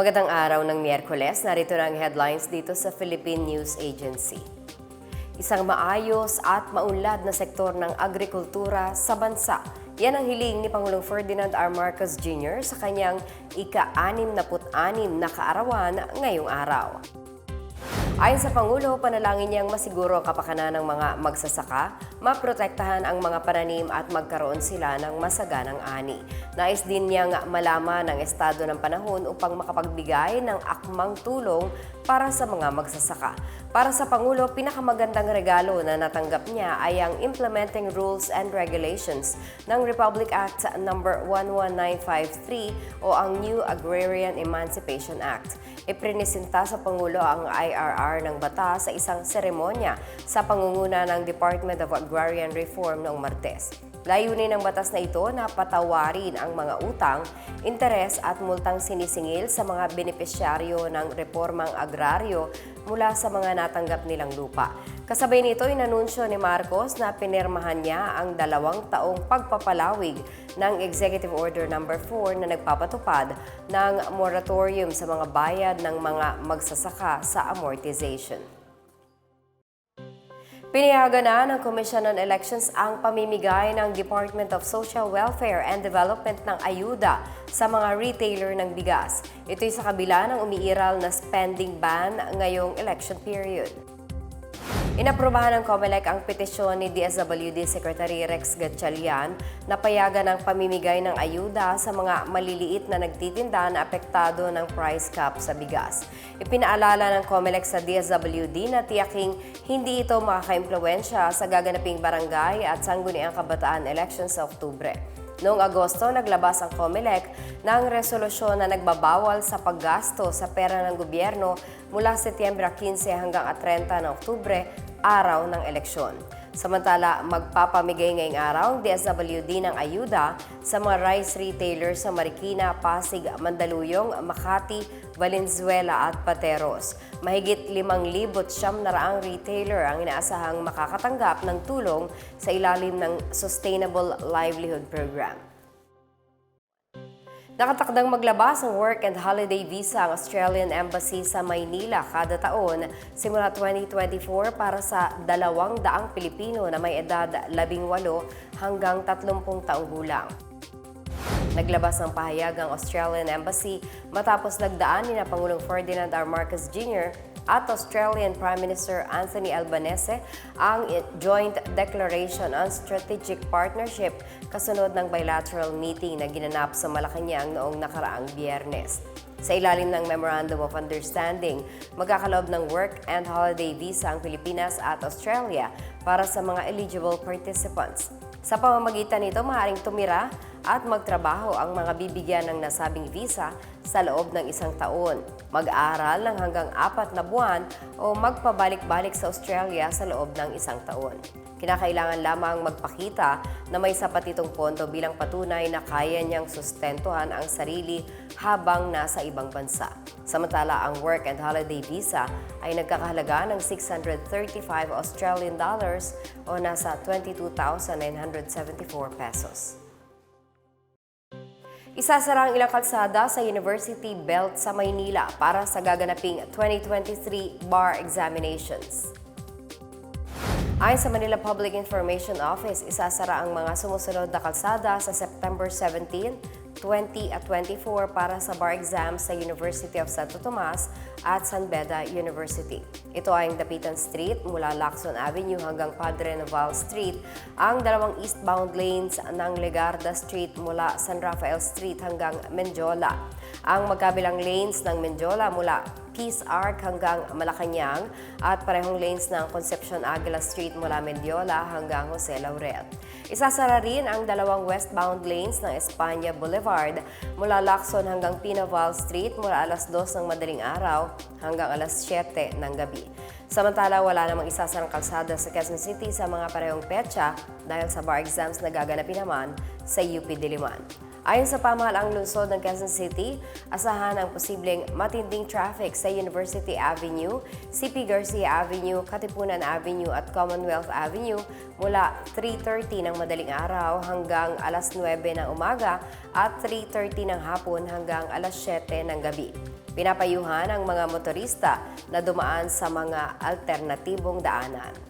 Magandang araw ng Miyerkules. Narito na ang headlines dito sa Philippine News Agency. Isang maayos at maunlad na sektor ng agrikultura sa bansa. Yan ang hiling ni Pangulong Ferdinand R. Marcos Jr. sa kanyang ika-66 na kaarawan ngayong araw. Ayon sa Pangulo, panalangin niyang masiguro ang kapakanan ng mga magsasaka, maprotektahan ang mga pananim at magkaroon sila ng masaganang ani. Nais din niyang malaman ang estado ng panahon upang makapagbigay ng akmang tulong para sa mga magsasaka. Para sa Pangulo, pinakamagandang regalo na natanggap niya ay ang Implementing Rules and Regulations ng Republic Act No. 11953 o ang New Agrarian Emancipation Act. Iprinisinta sa Pangulo ang IRR ng bata sa isang seremonya sa pangunguna ng Department of Agrarian Reform noong Martes. Layunin ng batas na ito na patawarin ang mga utang, interes at multang sinisingil sa mga benepisyaryo ng reformang agraryo mula sa mga natanggap nilang lupa. Kasabay nito, inanunsyo ni Marcos na pinirmahan niya ang dalawang taong pagpapalawig ng Executive Order No. 4 na nagpapatupad ng moratorium sa mga bayad ng mga magsasaka sa amortization. Pinayagan na ng Commission on Elections ang pamimigay ng Department of Social Welfare and Development ng ayuda sa mga retailer ng bigas. Ito'y sa kabila ng umiiral na spending ban ngayong election period. Inaprubahan ng COMELEC ang petisyon ni DSWD Secretary Rex Gatchalian na payagan ng pamimigay ng ayuda sa mga maliliit na nagtitinda na apektado ng price cap sa bigas. Ipinaalala ng COMELEC sa DSWD na tiyaking hindi ito makaka-impluensya sa gaganaping barangay at sangguniang kabataan elections sa Oktubre. Noong Agosto, naglabas ang COMELEC ng resolusyon na nagbabawal sa paggasto sa pera ng gobyerno mula Setyembre 15 hanggang 30 ng Oktubre, araw ng eleksyon. Samantala, magpapamigay ngayong araw ang DSWD ng ayuda sa mga rice retailers sa Marikina, Pasig, Mandaluyong, Makati, Valenzuela at Pateros. Mahigit 5,000 siyam na raang retailer ang inaasahang makakatanggap ng tulong sa ilalim ng Sustainable Livelihood Program. Nakatakdang maglabas ng work and holiday visa ang Australian Embassy sa Maynila kada taon simula 2024 para sa dalawang daang Pilipino na may edad 18 hanggang 30 taong gulang. Naglabas ng pahayag ang Australian Embassy matapos nagdaan ni na Pangulong Ferdinand R. Marcos Jr. at Australian Prime Minister Anthony Albanese ang Joint Declaration on Strategic Partnership kasunod ng bilateral meeting na ginanap sa Malacanang noong nakaraang biyernes. Sa ilalim ng Memorandum of Understanding, magkakaloob ng work and holiday visa ang Pilipinas at Australia para sa mga eligible participants. Sa pamamagitan nito, maaaring tumira at magtrabaho ang mga bibigyan ng nasabing visa sa loob ng isang taon, mag-aral ng hanggang apat na buwan o magpabalik-balik sa Australia sa loob ng isang taon. Kinakailangan lamang magpakita na may sapat itong pondo bilang patunay na kaya niyang sustentuhan ang sarili habang nasa ibang bansa. Samantala, ang work and holiday visa ay nagkakahalaga ng 635 Australian dollars o nasa 22,974 pesos. Isasara ang ilang kalsada sa University Belt sa Maynila para sa gaganaping 2023 bar examinations. Ayon sa Manila Public Information Office, isasara ang mga sumusunod na kalsada sa September 17, 20 at 24 para sa bar exams sa University of Santo Tomas at San Beda University. Ito ay ang Dapitan Street mula Lacson Avenue hanggang Padre Noval Street, ang dalawang eastbound lanes ng Legarda Street mula San Rafael Street hanggang Menjola, ang magkabilang lanes ng Menjola mula Peace Arc hanggang Malacanang at parehong lanes ng Concepcion Aguila Street mula Mendiola hanggang Jose Laurel. Isasara rin ang dalawang westbound lanes ng Espanya Boulevard mula Lacson hanggang Pinaval Street mula alas 2 ng madaling araw hanggang alas 7 ng gabi. Samantala, wala namang isasarang kalsada sa Quezon City sa mga parehong petsa dahil sa bar exams na gaganapin naman sa UP Diliman. Ayon sa pamahalaang lungsod ng Quezon City, asahan ang posibleng matinding traffic sa University Avenue, CP Garcia Avenue, Katipunan Avenue at Commonwealth Avenue mula 3.30 ng madaling araw hanggang alas 9 ng umaga at 3.30 ng hapon hanggang alas 7 ng gabi. Pinapayuhan ang mga motorista na dumaan sa mga alternatibong daanan.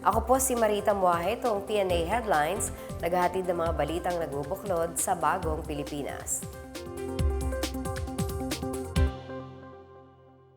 Ako po si Marita Muahe, itong PNA Headlines, naghahatid ng mga balitang nagbubuklod sa bagong Pilipinas.